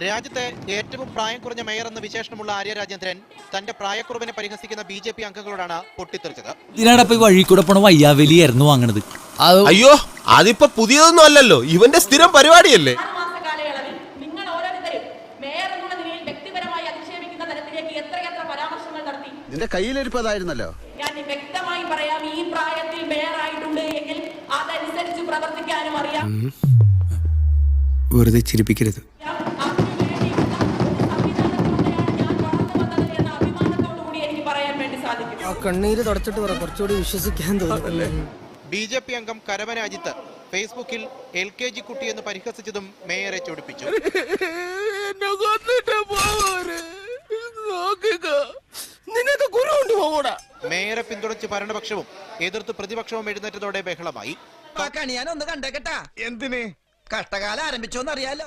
രാജ്യത്തെ ഏറ്റവും പ്രായം കുറഞ്ഞ മേയർ എന്ന വിശേഷണമുള്ള ആര്യ രാജേന്ദ്രൻ തന്റെ പ്രായക്കുറവിനെ പരിഹസിക്കുന്ന ബി ജെ പി അംഗങ്ങളോടാണ് പൊട്ടിത്തെറിച്ചത്. ഇതിനാടപ്പ വഴി കൂടെ പോണ വയ്യാവലിയായിരുന്നു വാങ്ങണത്. അയ്യോ അതിപ്പോ പുതിയതൊന്നും അല്ലല്ലോ. ഇവന്റെ സ്ഥിരം പരിപാടിയല്ലേ? ആറ് മാസ നിങ്ങൾ ഓരോരുത്തരും മേയർ എന്നുള്ള വ്യക്തിപരമായി അധിക്ഷേപിക്കുന്ന തരത്തിലേക്ക് എത്രയെത്ര പരാമർശങ്ങൾ നടത്തി? നിന്റെ കയ്യിലിരിപ്പതായിരുന്നല്ലോ. ഞാൻ വ്യക്തമായി പറയാം ഈ പ്രായത്തിൽ മേയറായിട്ടുണ്ട് എങ്കിൽ അതനുസരിച്ച് പ്രവർത്തിക്കാനും അറിയാം. വെറുതെ ചിരിപ്പിക്കരുത്. കണ്ണീര് തുടച്ചിട്ട് പറ കുറച്ചുകൂടി വിശ്വസിക്കാൻ തോന്നുന്നല്ലേ ബി ജെ പി അംഗം കരമന അജിത്ത് ഫേസ്ബുക്കിൽ എൽ കെ ജി കുട്ടി എന്ന് പരിഹസിച്ചതും മേയറെ ചൊടിപ്പിച്ചു. മേയറെ പിന്തുണച്ച് ഭരണപക്ഷവും എതിർത്ത് പ്രതിപക്ഷവും എഴുന്നേറ്റതോടെ ബഹളമായി. ഒന്ന് കണ്ടേക്കട്ടാ. എന്തിന്? കഷ്ടകാലം ആരംഭിച്ചോന്ന് അറിയാലോ